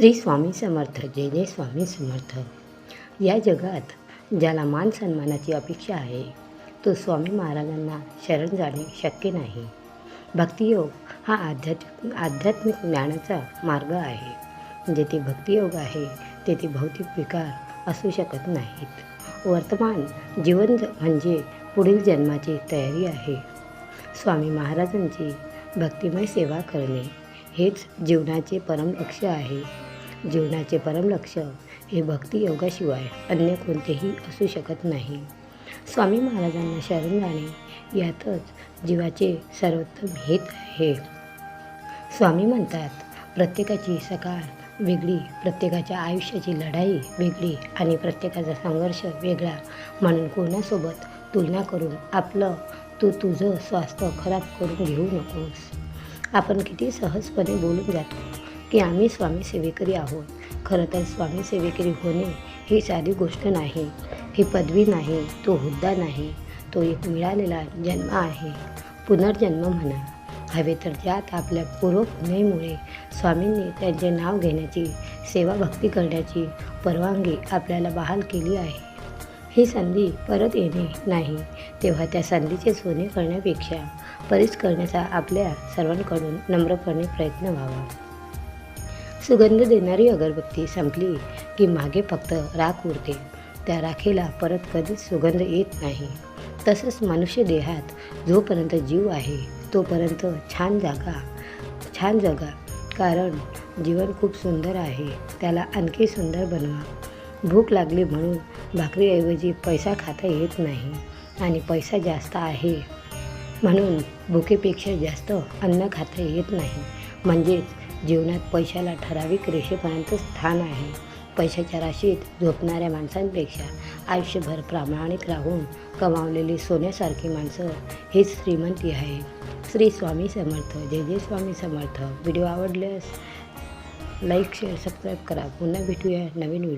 श्री स्वामी समर्थ जय जय स्वामी समर्थ. या जगात ज्याला मान सन्मानाची अपेक्षा आहे तो स्वामी महाराजांना शरण जाणे शक्य नाही. भक्तियोग हा आध्यात्मिक आध्यात्मिक ज्ञानाचा मार्ग आहे. जेथे भक्तियोग आहे तेथे भौतिक विकार असू शकत नाहीत. वर्तमान जीवन म्हणजे पुढील जन्माची तयारी आहे. स्वामी महाराजांची भक्तिमय सेवा करणे हेच जीवनाचे परम लक्ष्य आहे. जीवनाचे परमलक्ष हे हे भक्तियोगाशिवाय अन्य कोणतेही असू शकत नाही. स्वामी महाराजांना शरण जाणे यातच जीवाचे सर्वोत्तम हित आहे. स्वामी म्हणतात प्रत्येकाची सकाळ वेगळी प्रत्येकाच्या आयुष्याची लढाई वेगळी आणि प्रत्येकाचा संघर्ष वेगळा म्हणून कोणासोबत तुलना करून आपलं तू तुझं स्वास्थ्य खराब करून घेऊ नकोस. आपण किती सहजपणे बोलून जातो. की आम्ही स्वामी सेवेकरी आहोत. खरं तर स्वामी सेवेकरी होणे ही साधी गोष्ट नाही. ही पदवी नाही तो हुद्दा नाही तो एक मिळालेला जन्म आहे. पुनर्जन्म म्हणा. हवे तर त्यात आपल्या पूर्वपुण्यामुळे स्वामींनी त्यांचे नाव घेण्याची सेवा भक्ती करण्याची परवानगी आपल्याला बहाल केली आहे. ही संधी परत येणे नाही तेव्हा त्या संधीचे सोने करण्यापेक्षा परीच करण्याचा आपल्या सर्वांकडून नम्रपणे प्रयत्न व्हावा. सुगंध देणारी अगरबत्ती संपली की मागे फक्त राख उरते. त्या राखेला परत कधीच सुगंध येत नाही. तसंच मनुष्य देहात जोपर्यंत जीव आहे तोपर्यंत छान जागा छान जगा. कारण जीवन खूप सुंदर आहे त्याला आणखी सुंदर बनवा. भूक लागली म्हणून भाकरीऐवजी पैसा खाता येत नाही आणि पैसा जास्त आहे म्हणून भुकेपेक्षा जास्त अन्न खाता येत नाही. म्हणजेच जीवनात पैशाला ठराविक रेषेपर्यंत स्थान आहे. पैशाच्या राशीत झोपणाऱ्या माणसांपेक्षा आयुष्यभर प्रामाणिक राहून कमावलेली सोन्यासारखी माणसं हीच श्रीमंती आहे. श्री स्वामी समर्थ. जय जय स्वामी समर्थ. व्हिडिओ आवडल्यास लाईक शेअर सबस्क्राईब करा. पुन्हा भेटूया नवीन व्हिडिओ